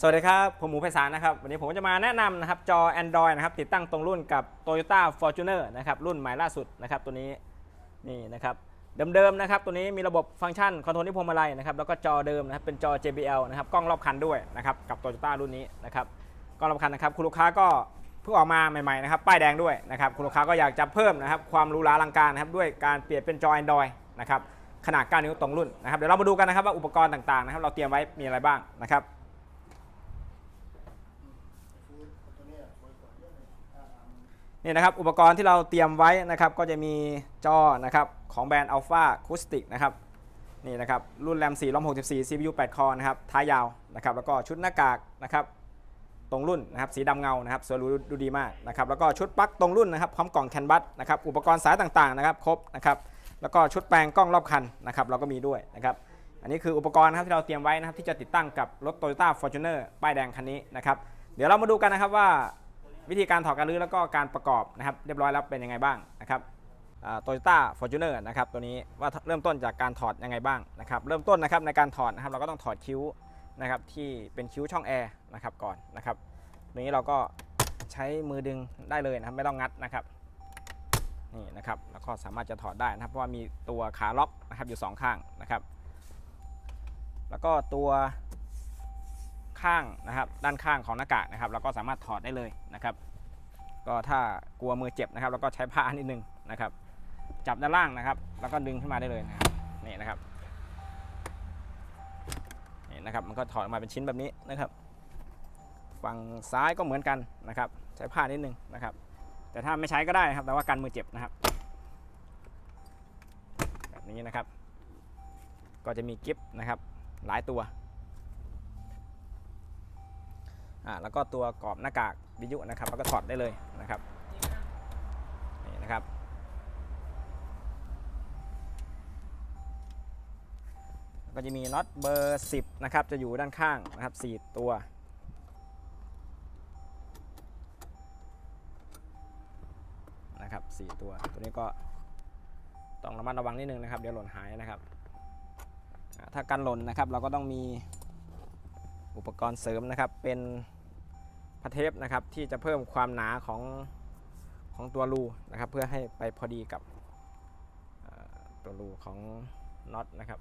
สวัสดีครับ ผมหมูไพศาลนะครับ วันนี้ผมจะมาแนะนำนะครับ จอ Android นะครับ ติดตั้งตรงรุ่นกับ Toyota Fortuner นะครับ รุ่นใหม่ล่าสุดนะครับ ตัวนี้นี่นะครับ เดิมๆนะครับ ตัวนี้มีระบบฟังก์ชันคอนโทรลที่พวงมาลัยนะครับ แล้วก็จอเดิมนะครับ เป็นจอ JBL นะครับ กล้องรอบคันด้วยนะครับ กับ Toyota รุ่นนี้นะครับ กล้องรอบคันนะครับ คุณลูกค้าก็เพิ่งออกมาใหม่ๆนะครับ ป้ายแดงด้วยนะครับ คุณลูกค้าก็อยากจะเพิ่มนะครับ ความหรูหราลังการนะครับ ด้วยการเปลี่ยนเป็นจอ Android นะครับ ขนาด 9 นิ้วตรงรุ่นนะครับ เดี๋ยวเรามาดูกันนะครับว่าอุปกรณ์ต่างๆนะครับเราเตรียมไว้มีอะไรบ้างนะครับ นี่นะครับอุปกรณ์ที่เราเตรียมไว้นะครับก็จะมีจอนะครับของแบรนด์ Alpha Acoustic นะครับนี่นะครับรุ่น RAM 4 ROM 64 CPU 8 คอนะครับท้ายยาวนะครับแล้วก็ชุดหน้ากากนะครับตรงรุ่นนะครับสีดำเงานะครับสวยดูดีมากนะครับแล้วก็ชุดปลั๊กตรงรุ่นนะครับพร้อมกล่องแคนบัสนะครับอุปกรณ์สายต่างๆนะครับครบนะครับแล้วก็ชุดแปลงกล้องรอบคันนะครับเราก็มีด้วยนะครับอันนี้คืออุปกรณ์นะครับที่เราเตรียมไว้นะครับที่จะติดตั้งกับรถ Toyota Fortuner ป้ายแดงคันนี้นะครับเดี๋ยวเรามาดูกันนะครับว่า วิธีการถอดการรื้อแล้วก็การประกอบนะครับเรียบร้อยแล้วเป็นยังไงบ้างนะครับโตโยต้าฟอร์จูเนอร์นะครับตัวนี้ว่าเริ่มต้นจากการถอดยังไงบ้างนะครับเริ่มต้นนะครับในการถอดนะครับเราก็ต้องถอดคิ้วนะครับที่เป็นคิ้วช่องแอร์นะครับก่อนนะครับตัวนี้เราก็ใช้มือดึงได้เลยนะครับไม่ต้องงัดนะครับนี่นะครับแล้วก็สามารถจะถอดได้นะครับเพราะว่ามีตัวขาล็อกนะครับอยู่สองข้างนะครับ แล้วก็ตัว ข้างนะครับด้านข้างของหน้ากากนะครับเราก็สามารถถอดได้เลยนะครับ ก็ถ้ากลัวมือเจ็บนะครับเราก็ใช้ผ้านิดนึงนะครับ จับด้านล่างนะครับ แล้วก็ดึงขึ้นมาได้เลยนะครับนี่นะครับนี่นะครับมันก็ถอดออกมาเป็นชิ้นแบบนี้นะครับ ฝั่งซ้ายก็เหมือนกันนะครับ ใช้ผ้านิดนึงนะครับ แต่ถ้าไม่ใช้ก็ได้นะครับ แต่ว่ากันมือเจ็บนะครับ แบบนี้นะครับ ก็จะมีกิฟนะครับหลายตัว อ่าแล้วก็ตัวกรอบหน้ากากวิทยุนะครับแล้วก็ถอดได้เลยนะครับนี่นะครับ ก็จะมีน็อตเบอร์ 10 นะครับ จะอยู่ด้านข้างนะครับ 4 ตัวนะครับ4ตัว ตัวนี้ก็ต้องระมัดระวังนิดนึงนะครับ เดี๋ยวหล่นหายนะครับ ถ้ากันหล่นนะครับเราก็ต้องมีอุปกรณ์เสริมนะครับเป็น พระเทปนะครับที่จะเพิ่มความหนาของของตัวรูนะครับ เพื่อให้ไปพอดีกับตัวรูของน็อตนะครับ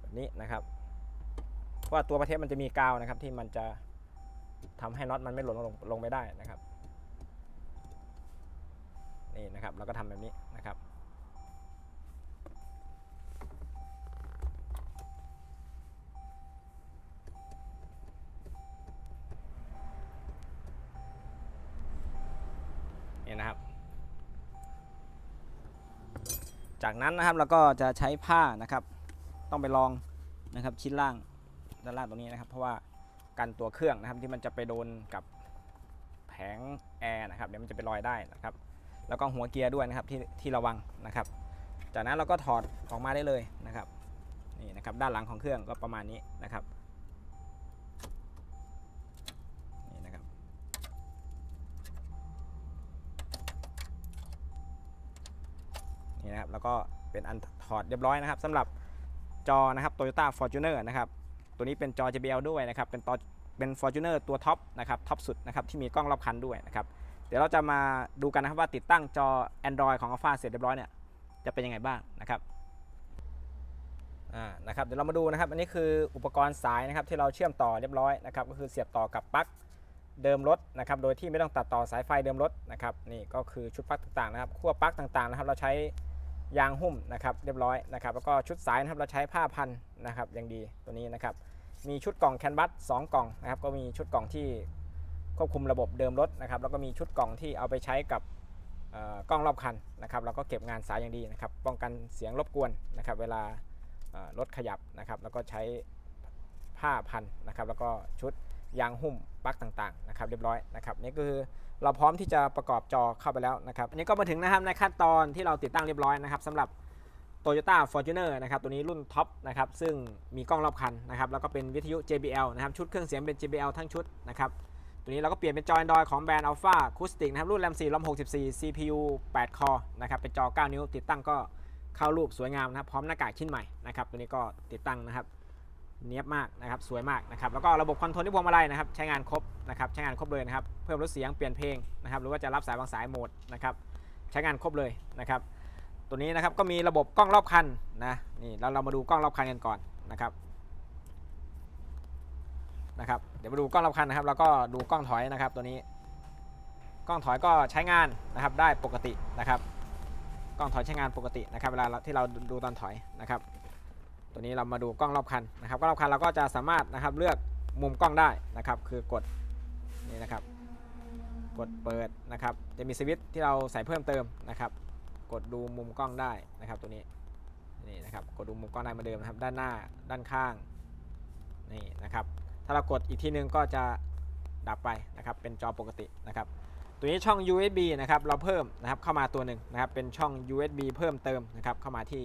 แบบนี้นะครับเพราะว่าตัวพระเทปมันจะมีกาวนะครับ ที่มันจะทำให้น็อตมันไม่หล่นลงลงไปได้นะครับนี่นะครับเราก็ทำแบบนี้นะครับ จากนั้นนะครับเราก็จะใช้ผ้านะครับ ต้องไปลองนะครับชิ้นล่างด้านล่างตรงนี้นะครับ เพราะว่ากันตัวเครื่องนะครับที่มันจะไปโดนกับแผงแอร์นะครับเดี๋ยวมันจะไปลอยได้นะครับ แล้วก็หัวเกียร์ด้วยนะครับที่ที่ระวังนะครับ จากนั้นเราก็ถอดออกมาได้เลยนะครับนี่นะครับด้านหลังของเครื่องก็ประมาณนี้นะครับนี่นะครับ นี่นะครับแล้วก็เป็นอันถอดเรียบร้อยนะครับสำหรับจอนะครับ Toyota Fortuner นะครับตัวนี้เป็นจอ JBL ด้วยนะครับเป็นต่อเป็น Fortuner ตัวท็อปนะครับท็อปสุดนะครับที่มีกล้องรอบคันด้วยนะครับเดี๋ยวเราจะมาดูกันนะครับว่าติดตั้งจอ Android ของ Alpha เสร็จเรียบร้อยเนี่ยจะเป็นยังไงบ้างนะครับอ่านะครับเดี๋ยวเรามาดูนะครับ อันนี้คืออุปกรณ์สายนะครับที่เราเชื่อมต่อเรียบร้อยนะครับก็คือเสียบต่อกับปลั๊กเดิมรถนะครับโดยที่ไม่ต้องตัดต่อสายไฟเดิมรถนะครับนี่ก็คือชุดปลั๊กต่างๆนะครับขั้วปลั๊กต่างๆนะครับเราใช้ ยางหุ้มนะครับเรียบร้อยนะครับแล้วก็ชุดสายนะครับเราใช้ผ้าพันนะครับอย่างดีตัวนี้นะครับมีชุดกล่องแคนบัส2กล่องนะครับก็มีชุดกล่องที่ควบคุมระบบเดิมรถนะครับแล้วก็มีชุดกล่องที่เอาไปใช้กับกล้องรอบคันนะครับแล้วก็เก็บงานสายอย่างดีนะครับป้องกันเสียงรบกวนนะครับเวลารถขยับนะครับแล้วก็ใช้ผ้าพันนะครับแล้วก็ชุด ยางหุ้มปลั๊กต่างๆนะครับเรียบร้อยนะครับนี่ก็คือเราพร้อมที่จะประกอบจอเข้าไปแล้วนะครับอันนี้ก็มาถึงนะครับในขั้นตอนที่เราติดตั้งเรียบร้อยนะครับสำหรับ Toyota Fortuner นะครับตัวนี้รุ่นท็อปนะครับซึ่งมีกล้องรอบคันนะครับแล้วก็เป็นวิทยุ JBL นะครับชุดเครื่องเสียงเป็น JBL ทั้งชุดนะครับตัวนี้เราก็เปลี่ยนเป็นจอ Android ของแบรนด์ Alpha Acoustic นะครับรุ่น RAM 4 ROM 64 CPU 8 คอนะครับเป็นจอ 9 นิ้ว ติดตั้งก็เข้ารูปสวยงามนะครับพร้อมหน้ากากชิ้นใหม่นะครับตัวนี้ก็ติดตั้งนะครับ เนียบมากนะครับสวยมากนะครับแล้วก็ระบบคอนโทรลที่พวงมาลัยนะครับใช้งานครบนะครับใช้งานครบเลยนะครับเพิ่มลดเสียงเปลี่ยนเพลงนะครับหรือว่าจะรับสายบางสายโหมดนะครับใช้งานครบเลยนะครับตัวนี้นะครับก็มีระบบกล้องรอบคันนะนี่แล้วเรามาดูกล้องรอบคันกันก่อนนะครับนะครับเดี๋ยวมาดูกล้องรอบคันนะครับแล้วก็ดูกล้องถอยนะครับตัวนี้ กล้องถอยก็ใช้งานนะครับได้ปกตินะครับ กล้องถอยใช้งานปกตินะครับเวลาที่เราดูตอนถอยนะครับ ตัวนี้เรามาดูกล้องรอบคันนะครับกล้องรอบคันเราก็จะสามารถนะครับเลือกมุมกล้องได้นะครับ คือกดนี่นะครับ กดเปิดนะครับ จะมีสวิตช์ที่เราใส่เพิ่มเติมนะครับ กดดูมุมกล้องได้นะครับ ตัวนี้นี่นะครับกดดูมุมกล้องได้เหมือนเดิมนะครับ ด้านหน้าด้านข้างนี่นะครับ ถ้าเรากดอีกทีนึงก็จะดับไปนะครับ เป็นจอปกตินะครับ ตัวนี้ช่อง USB นะครับ เราเพิ่มนะครับเข้ามาตัวหนึ่งนะครับ เป็นช่อง USB เพิ่มเติมนะครับเข้ามาที่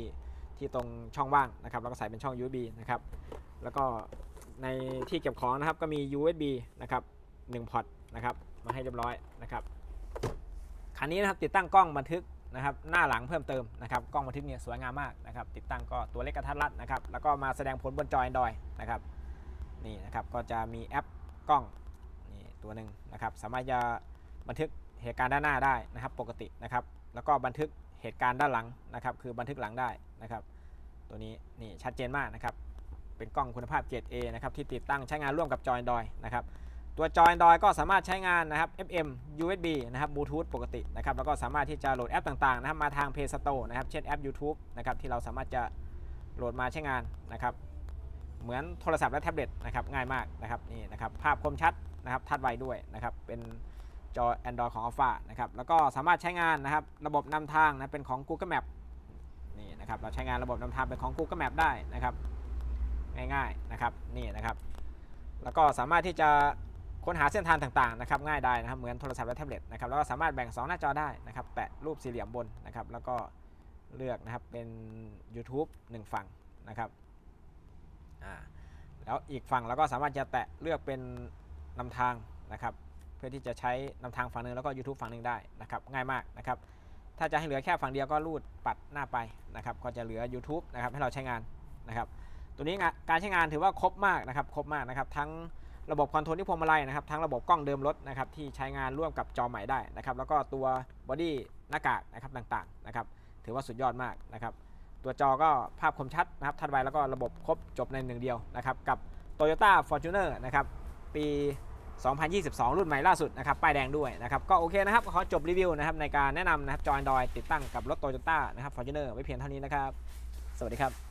ที่ตรงช่องว่างนะครับแล้วก็ใส่เป็นช่อง USB นะครับแล้วก็ในที่เก็บของนะครับก็มี USB นะครับ1พอร์ตนะครับมาให้เรียบร้อยนะครับคันนี้นะครับติดตั้งกล้องบันทึกนะครับหน้าหลังเพิ่มเติมนะครับกล้องบันทึกเนี่ยสวยงามมากนะครับติดตั้งก็ตัวเล็กกระทัดรัดนะครับแล้วก็มาแสดงผลบนจอ Android นะครับนี่นะครับก็จะมีแอปกล้องนี่ตัวหนึ่งนะครับสามารถจะบันทึกเหตุการณ์ด้านหน้าได้นะครับปกตินะครับแล้วก็บันทึก เหตุการณ์ด้านหลังนะครับ คือบันทึกหลังได้นะครับ ตัวนี้นี่ชัดเจนมากนะครับ เป็นกล้องคุณภาพเกรด A นะครับที่ติดตั้งใช้งานร่วมกับจอ Android นะครับตัวจอ Android ก็สามารถใช้งานนะครับ FM USB นะครับ Bluetooth ปกตินะครับ แล้วก็สามารถที่จะโหลดแอปต่างๆนะครับมาทาง Play Store นะครับ เช่นแอป YouTube นะครับที่เราสามารถจะโหลดมาใช้งานนะครับ เหมือนโทรศัพท์และแท็บเล็ตนะครับง่ายมากนะครับนี่นะครับภาพคมชัดนะครับทัดไวด้วยนะครับเป็น จอ Android ของ Alpha นะครับแล้วก็สามารถใช้งานนะครับระบบนำทางนะเป็นของ Google Map นี่นะครับเราใช้งานระบบนำทางเป็นของ Google Map ได้นะครับง่ายๆนะครับนี่นะครับแล้วก็สามารถที่จะค้นหาเส้นทางต่างๆนะครับง่ายได้นะครับเหมือนโทรศัพท์และแท็บเล็ตนะครับแล้วก็สามารถแบ่ง 2 หน้าจอได้นะครับแปะรูปสี่เหลี่ยมบนนะครับแล้วก็เลือกนะครับเป็น YouTube 1 ฝั่งนะครับอ่าแล้วอีกฝั่งเราก็สามารถจะแตะเลือกเป็นนำทางนะครับ พื่อที่จะใช้นำทางฝั่งหนึ่งแล้วก็ YouTube ฝั่งหนึ่งได้นะครับง่ายมากนะครับถ้าจะให้เหลือแค่ฝั่งเดียวก็รูดปัดหน้าไปนะครับก็จะเหลือ YouTube นะครับให้เราใช้งานนะครับตัวนี้การใช้งานถือว่าครบมากนะครับครบมากนะครับทั้งระบบคอนโทรลที่พวงมาลัยนะครับทั้งระบบกล้องเดิมรถนะครับที่ใช้งานร่วมกับจอใหม่ได้นะครับแล้วก็ตัวบอดี้หน้ากากนะครับต่างๆนะครับถือว่าสุดยอดมากนะครับตัวจอก็ภาพคมชัดนะครับทัดไวแล้วก็ระบบครบจบในหนึ่งเดียวนะครับกับ Toyota Fortuner นะครับปี 2022 รุ่นใหม่ล่าสุดนะครับ ป้ายแดงด้วยนะครับ ก็โอเคนะครับ ขอจบรีวิวนะครับ ในการแนะนำนะครับ จอยดอยติดตั้งกับรถโตโยต้านะครับฟอร์จูเนอร์ไว้เพียงเท่านี้นะครับ สวัสดีครับ